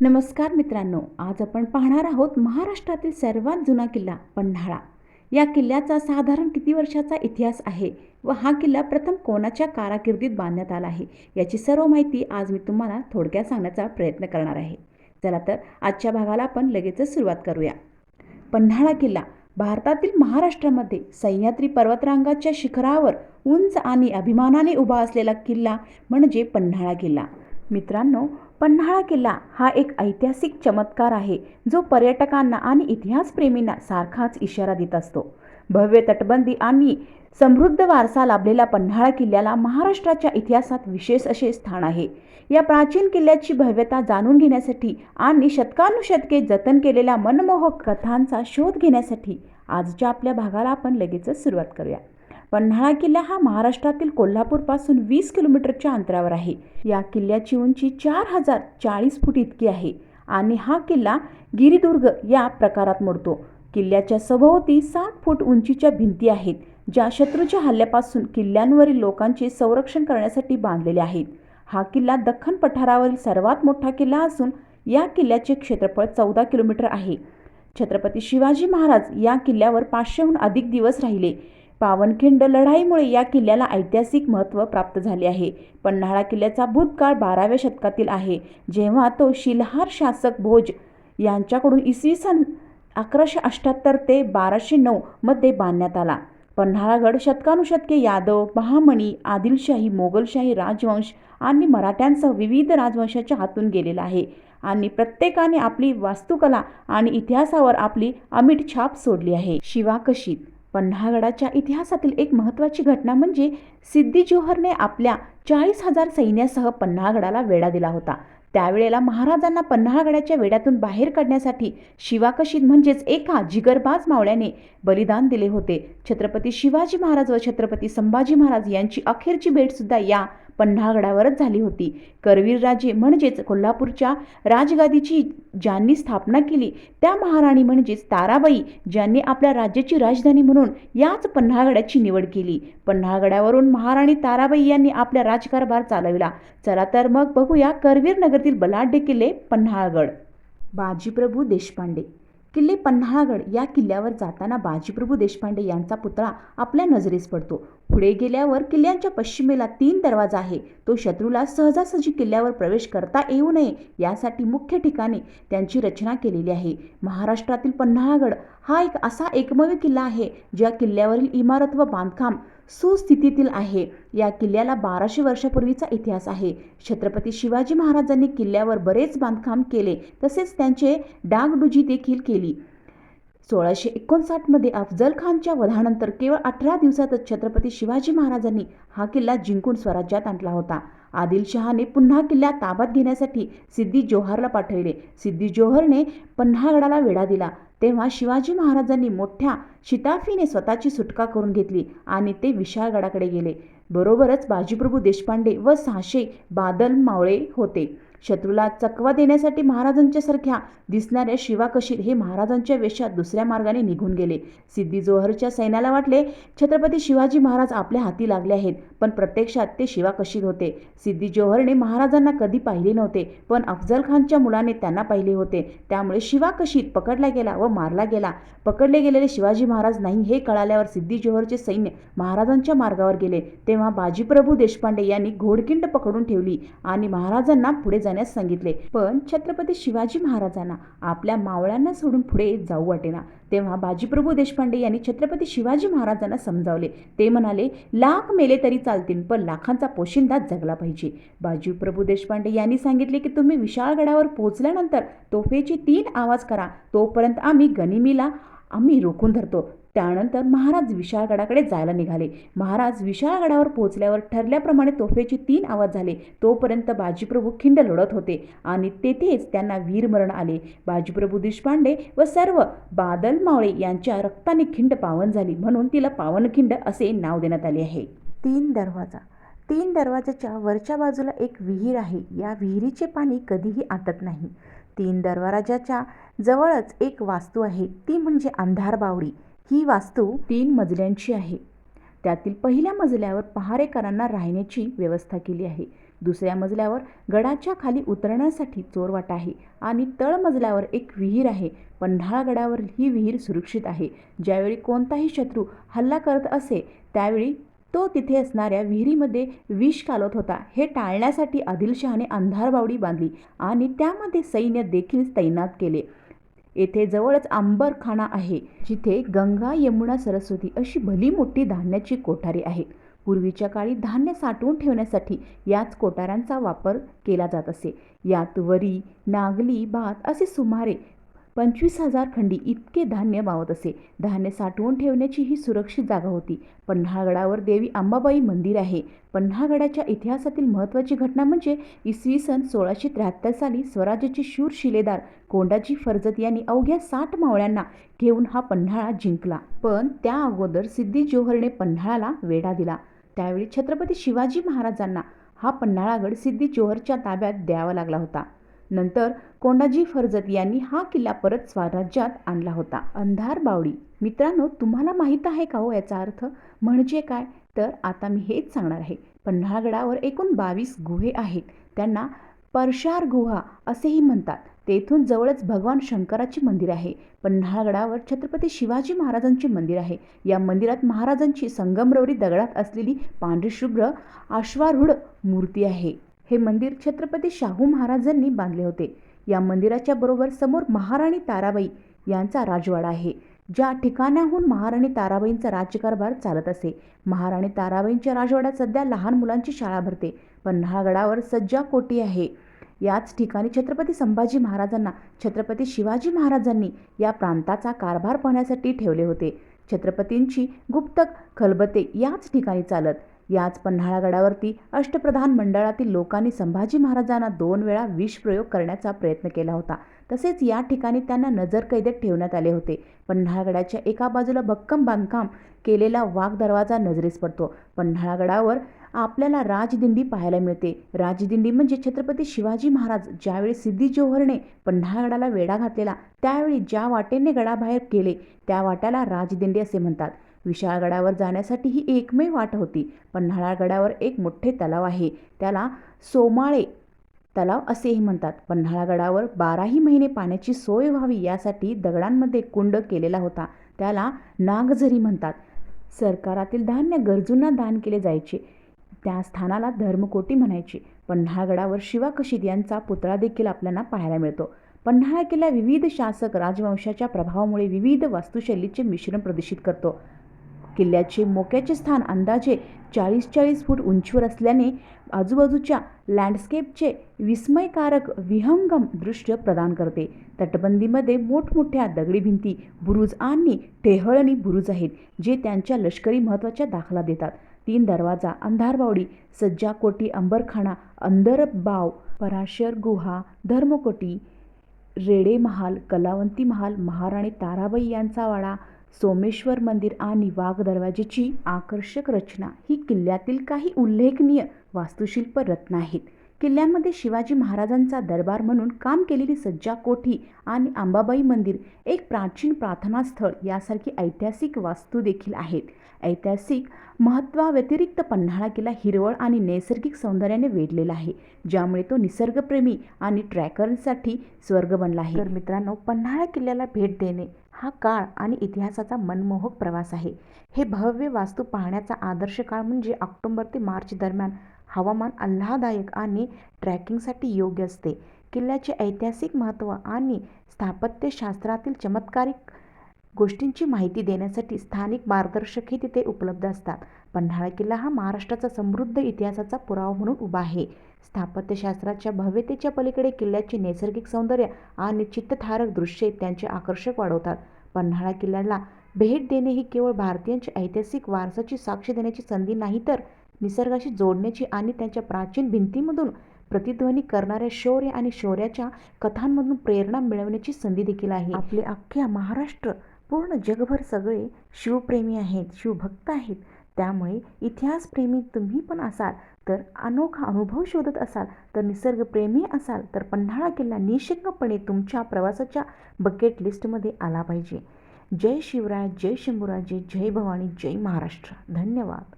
नमस्कार मित्रांनो आज आपण पाहणार आहोत महाराष्ट्रातील सर्वात जुना किल्ला पन्हाळा. या किल्ल्याचा साधारण किती वर्षाचा इतिहास आहे व हा किल्ला प्रथम कोणाच्या कारकिर्दीत बांधण्यात आला आहे याची सर्व माहिती आज मी तुम्हाला थोडक्यात सांगण्याचा प्रयत्न करणार आहे. चला तर आजच्या भागाला आपण लगेचच सुरुवात करूया. पन्हाळा किल्ला भारतातील महाराष्ट्रामध्ये सह्याद्री पर्वतरांगाच्या शिखरावर उंच आणि अभिमानाने उभा असलेला किल्ला म्हणजे पन्हाळा किल्ला. मित्रांनो पन्हाळा किल्ला हा एक ऐतिहासिक चमत्कार आहे जो पर्यटकांना आणि इतिहासप्रेमींना सारखाच इशारा देत असतो. भव्य तटबंदी आणि समृद्ध वारसा लाभलेल्या पन्हाळा किल्ल्याला महाराष्ट्राच्या इतिहासात विशेष असे स्थान आहे. या प्राचीन किल्ल्याची भव्यता जाणून घेण्यासाठी आणि शतकानुशतके जतन केलेल्या मनमोहक कथांचा शोध घेण्यासाठी आजच्या आपल्या भागाला आपण लगेचच सुरुवात करूया. पन्हाळा किल्ला हा महाराष्ट्रातील कोल्हापूरपासून वीस किलोमीटरच्या अंतरावर आहे. या किल्ल्याची उंची चार हजार चाळीस फूट इतकी आहे आणि हा किल्ला गिरिदुर्ग या प्रकारात मोडतो. किल्ल्याच्या सभोवती सात फूट उंचीच्या भिंती आहेत ज्या शत्रूच्या हल्ल्यापासून किल्ल्यांवरील लोकांचे संरक्षण करण्यासाठी बांधलेले आहेत. हा किल्ला दख्खन पठारावरील सर्वात मोठा किल्ला असून या किल्ल्याचे क्षेत्रफळ चौदा किलोमीटर आहे. छत्रपती शिवाजी महाराज या किल्ल्यावर पाचशेहून अधिक दिवस राहिले. पावनखिंड लढाईमुळे या किल्ल्याला ऐतिहासिक महत्त्व प्राप्त झाले आहे. पन्हाळा किल्ल्याचा भूतकाळ बाराव्या शतकातील आहे. जेव्हा तो शिलहार शासक भोज यांच्याकडून इसवी सन अकराशे अठ्ठ्याहत्तर ते बाराशे नऊमध्ये बांधण्यात आला. पन्हाळागड शतकानुशतके यादव महामणी आदिलशाही मोगलशाही राजवंश आणि मराठ्यांसह विविध राजवंशाच्या हातून गेलेला आहे आणि प्रत्येकाने आपली वास्तुकला आणि इतिहासावर आपली अमिट छाप सोडली आहे. शिवाकशीत पन्हाळगडाच्या इतिहासातील एक महत्त्वाची घटना म्हणजे सिद्धी जोहरने आपल्या चाळीस हजार सैन्यासह पन्हाळगडाला वेढा दिला होता. त्यावेळेला महाराजांना पन्हाळगडाच्या वेड्यातून बाहेर काढण्यासाठी शिवाकशीत म्हणजेच एका जिगरबाज मावळ्याने बलिदान दिले होते. छत्रपती शिवाजी महाराज व छत्रपती संभाजी महाराज यांची अखेरची भेटसुद्धा या पन्हाळगडावरच झाली होती. करवीर राजे म्हणजेच कोल्हापूरच्या राजगादीची ज्यांनी स्थापना केली त्या महाराणी म्हणजेच ताराबाई ज्यांनी आपल्या राज्याची राजधानी म्हणून याच पन्हाळगडाची निवड केली. पन्हाळगडावरून महाराणी ताराबाई यांनी आपला राजकारभार चालविला. चला तर मग बघूया करवीर नगरतील बलाढ्य किल्ले पन्हाळगड. बाजीप्रभू देशपांडे. किल्ले पन्हाळागड या किल्ल्यावर जाताना बाजीप्रभू देशपांडे यांचा पुतळा आपल्या नजरेस पडतो. पुढे गेल्यावर किल्ल्याच्या पश्चिमेला तीन दरवाजा आहे. तो शत्रूला सहजासहजी किल्ल्यावर प्रवेश करता येऊ नये यासाठी मुख्य ठिकाणी त्यांची रचना केलेली आहे. महाराष्ट्रातील पन्हाळागड हा एक असा एकमेव किल्ला आहे ज्या किल्ल्यावरील इमारत व बांधकाम सुस्थितीतील आहे. या किल्ल्याला बाराशे वर्षापूर्वीचा इतिहास आहे. छत्रपती शिवाजी महाराजांनी किल्ल्यावर बरेच बांधकाम केले तसेच त्यांचे डागडुजी देखील केली. सोळाशे एकोणसाठमध्ये अफजल खानच्या वधानंतर केवळ अठरा दिवसातच छत्रपती शिवाजी महाराजांनी हा किल्ला जिंकून स्वराज्यात आणला होता. आदिलशहाने पुन्हा किल्ला ताब्यात घेण्यासाठी सिद्धी जोहरला पाठवले. सिद्धी जोहरने पन्हागडाला वेढा दिला. तेव्हा शिवाजी महाराजांनी मोठ्या शिताफीने स्वतःची सुटका करून घेतली आणि ते विशाळगडाकडे गेले. बरोबरच बाजीप्रभू देशपांडे व सहाशे बादल मावळे होते. शत्रूला चकवा देण्यासाठी महाराजांच्यासारख्या दिसणाऱ्या शिवाकशीर हे महाराजांच्या वेशात दुसऱ्या मार्गाने निघून गेले. सिद्धी जोहरच्या सैन्याला वाटले छत्रपती शिवाजी महाराज आपल्या हाती लागले आहेत पण प्रत्यक्षात ते शिवाकशीर होते. सिद्धी जोहरने महाराजांना कधी पाहिले नव्हते पण अफजल खानच्या मुलाने त्यांना पाहिले होते. त्यामुळे शिवाकशीत पकडला गेला व मारला गेला. पकडले गेलेले शिवाजी महाराज नाही हे कळाल्यावर सिद्धी जोहरचे सैन्य महाराजांच्या मार्गावर गेले. तेव्हा बाजीप्रभू देशपांडे यांनी घोडकिंड पकडून ठेवली आणि महाराजांना पुढे जाण्यास सांगितले. पण छत्रपती शिवाजी महाराजांना आपल्या मावळ्यांना सोडून पुढे जाऊ वाटेना. तेव्हा बाजीप्रभू देशपांडे यांनी छत्रपती शिवाजी महाराजांना समजावले. ते म्हणाले लाख मेले तरी चालतील पण लाखांचा पोशिंदा जगला पाहिजे. बाजीप्रभू देशपांडे यांनी सांगितले की तुम्ही विशाळगडावर पोहोचल्यानंतर तोफेचे तीन आवाज करा. तोपर्यंत आम्ही गनिमीला आम्ही रोखून धरतो. त्यानंतर महाराज विशाळगडाकडे जायला निघाले. महाराज विशाळगडावर पोहोचल्यावर ठरल्याप्रमाणे तोफेचे तीन आवाज झाले. तोपर्यंत बाजीप्रभू खिंड लढत होते आणि तेथेच त्यांना वीरमरण आले. बाजीप्रभू देशपांडे व सर्व बादल मावळे यांच्या रक्ताने खिंड पावन झाली. म्हणून तिला पावनखिंड असे नाव देण्यात आले आहे. तीन दरवाजा. तीन दरवाजाच्या वरच्या बाजूला एक विहीर आहे. या विहिरीचे पाणी कधीही आटत नाही. तीन दरवाजाच्या जवळच एक वास्तू आहे. ती म्हणजे अंधार बावडी. ही वास्तू तीन मजल्यांची आहे. त्यातील पहिल्या मजल्यावर पहारेकरांना राहण्याची व्यवस्था केली आहे. दुसऱ्या मजल्यावर गडाच्या खाली उतरण्यासाठी चोरवाटा आहे आणि तळमजल्यावर एक विहीर आहे. पन्हाळा गडावर ही विहीर सुरक्षित आहे. ज्यावेळी कोणताही शत्रू हल्ला करत असे त्यावेळी तो तिथे असणाऱ्या विहिरीमध्ये विष कालत होता. हे टाळण्यासाठी आदिलशहाने अंधारबावडी बांधली आणि त्यामध्ये सैन्य देखील तैनात केले. येथे जवळच आंबरखाना आहे जिथे गंगा यमुना सरस्वती अशी भली मोठी धान्याची कोठारी आहे. पूर्वीच्या काळी धान्य साठवून ठेवण्यासाठी याच कोठाऱ्यांचा वापर केला जात असे. यात वरी नागली भात असे सुमारे पंचवीस हजार खंडी इतके धान्य मावत असे. धान्य साठवून ठेवण्याची ही सुरक्षित जागा होती. पन्हाळगडावर देवी अंबाबाई मंदिर आहे. पन्हाळगडाच्या इतिहासातील महत्त्वाची घटना म्हणजे इसवी सन सोळाशे त्र्याहत्तर साली स्वराज्याचे शूर शिलेदार कोंडाजी फर्जत यांनी अवघ्या साठ मावळ्यांना घेऊन हा पन्हाळा जिंकला. पण त्या अगोदर सिद्धी जोहरने पन्हाळाला वेढा दिला. त्यावेळी छत्रपती शिवाजी महाराजांना हा पन्हाळागड सिद्धी जोहरच्या ताब्यात द्यावा लागला होता. नंतर कोंडाजी फर्जत यांनी हा किल्ला परत स्वराज्यात आणला होता. अंधार बावडी. मित्रांनो तुम्हाला माहीत आहे का हो याचा अर्थ? म्हणजे काय? तर आता मी हेच सांगणार आहे. पन्हाळगडावर एकूण बावीस गुहे आहेत. त्यांना परशार गुहा असेही म्हणतात. तेथून जवळच भगवान शंकराचे मंदिर आहे. पन्हाळगडावर छत्रपती शिवाजी महाराजांचे मंदिर आहे. या मंदिरात महाराजांची संगमरवरी दगडात असलेली पांढरीशुभ्र आश्वारूढ अश्वारूढ मूर्ती आहे. हे मंदिर छत्रपती शाहू महाराजांनी बांधले होते. या मंदिराच्या बरोबर समोर महाराणी ताराबाई यांचा राजवाडा आहे. ज्या ठिकाणाहून महाराणी ताराबाईंचा राज्यकारभार चालत असे. महाराणी ताराबाईंच्या राजवाड्यात सध्या लहान मुलांची शाळा भरते पन्हाळगडावर सज्जा कोटी आहे. याच ठिकाणी छत्रपती संभाजी महाराजांना छत्रपती शिवाजी महाराजांनी या प्रांताचा कारभार पाहण्यासाठी ठेवले होते. छत्रपतींची गुप्त खलबते याच ठिकाणी चालत याच पन्हाळागडावरती अष्टप्रधान मंडळातील लोकांनी संभाजी महाराजांना दोन वेळा विषप्रयोग करण्याचा प्रयत्न केला होता. तसेच या ठिकाणी त्यांना नजरकैदेत ठेवण्यात आले होते. पन्हाळागडाच्या एका बाजूला भक्कम बांधकाम केलेला वाघ दरवाजा नजरेस पडतो. पन्हाळागडावर आपल्याला राजदिंडी पाहायला मिळते. राजदिंडी म्हणजे छत्रपती शिवाजी महाराज ज्यावेळी सिद्धी जोहरने पन्हाळगडाला वेढा घातलेला त्यावेळी ज्या वाटेने गडाबाहेर केले त्या वाट्याला राजदिंडी असे म्हणतात. विशाळगडावर जाण्यासाठी ही एकमेव वाट होती. पन्हाळागडावर एक मोठे तलाव आहे. त्याला सोमाळे तलाव असेही म्हणतात. पन्हाळागडावर बाराही महिने पाण्याची सोय व्हावी यासाठी दगडांमध्ये कुंड केलेला होता. त्याला नागझरी म्हणतात. सरकारातील धान्य गरजूंना दान केले जायचे. त्या स्थानाला धर्मकोटी म्हणायचे. पन्हाळगडावर शिवा कशीद यांचा पुतळा देखील आपल्याला पाहायला मिळतो. पन्हाळा किल्ला विविध शासक राजवंशाच्या प्रभावामुळे विविध वास्तुशैलीचे मिश्रण प्रदर्शित करतो. किल्ल्याचे मोक्याचे स्थान अंदाजे चाळीस चाळीस फूट उंचीवर असल्याने आजूबाजूच्या लँडस्केपचे विस्मयकारक विहंगम दृश्य प्रदान करते. तटबंदीमध्ये मोठमोठ्या दगडी भिंती बुरुज आणि टेहळणी बुरुज आहेत जे त्यांच्या लष्करी महत्त्वाच्या दाखला देतात. तीन दरवाजा अंधारबावडी सज्जाकोटी अंबरखाना अंदरबाव पराशर गुहा धर्मकोटी रेडे महाल कलावंती महाल महाराणी ताराबाई यांचा वाडा सोमेश्वर मंदिर आणि वाघ दरवाजेची आकर्षक रचना ही किल्ल्यातील काही उल्लेखनीय वास्तुशिल्प रत्न आहेत. किल्ल्यामध्ये शिवाजी महाराजांचा दरबार म्हणून काम केलेली सज्जा कोठी आणि आंबाबाई मंदिर एक प्राचीन प्रार्थनास्थळ यासारखी ऐतिहासिक वास्तू देखील आहेत. ऐतिहासिक महत्त्वाव्यतिरिक्त पन्हाळा किल्ला हिरवळ आणि नैसर्गिक सौंदर्याने वेढलेला आहे ज्यामुळे तो निसर्गप्रेमी आणि ट्रॅकरसाठी स्वर्ग बनला आहे. तर मित्रांनो पन्हाळा किल्ल्याला भेट देणे हा काळ आणि इतिहासाचा मनमोहक प्रवास आहे. हे भव्य वास्तू पाहण्याचा आदर्श काळ म्हणजे ऑक्टोबर ते मार्च दरम्यान हवामान आल्हादायक आणि ट्रॅकिंगसाठी योग्य असते. किल्ल्याचे ऐतिहासिक महत्त्व आणि स्थापत्यशास्त्रातील चमत्कारिक गोष्टींची माहिती देण्यासाठी स्थानिक मार्गदर्शकही तिथे उपलब्ध असतात. पन्हाळा किल्ला हा महाराष्ट्राचा समृद्ध इतिहासाचा पुरावा म्हणून उभा आहे. स्थापत्यशास्त्राच्या भव्यतेच्या पलीकडे किल्ल्याचे नैसर्गिक सौंदर्य आणि चित्तथारक दृश्ये त्यांचे आकर्षक वाढवतात. पन्हाळा किल्ल्याला भेट देणे ही केवळ भारतीयांच्या ऐतिहासिक वारसाची साक्ष देण्याची संधी नाही तर निसर्गाशी जोडण्याची आणि त्यांच्या प्राचीन भिंतीमधून प्रतिध्वनी करणाऱ्या शौर्य आणि शौर्याच्या कथांमधून प्रेरणा मिळवण्याची संधी देखील आहे. आपले अख्ख्या महाराष्ट्र पूर्ण जगभर सगळे शिवप्रेमी आहेत शिवभक्त आहेत. त्यामुळे इतिहासप्रेमी तुम्ही पण असाल तर अनोखा अनुभव शोधत असाल तर निसर्गप्रेमी असाल तर पन्हाळा किल्ला निशंकपणे तुमच्या प्रवासाच्या बकेट लिस्टमध्ये आला पाहिजे. जय शिवराय जय शंभूराजे जय भवानी जय महाराष्ट्र. धन्यवाद.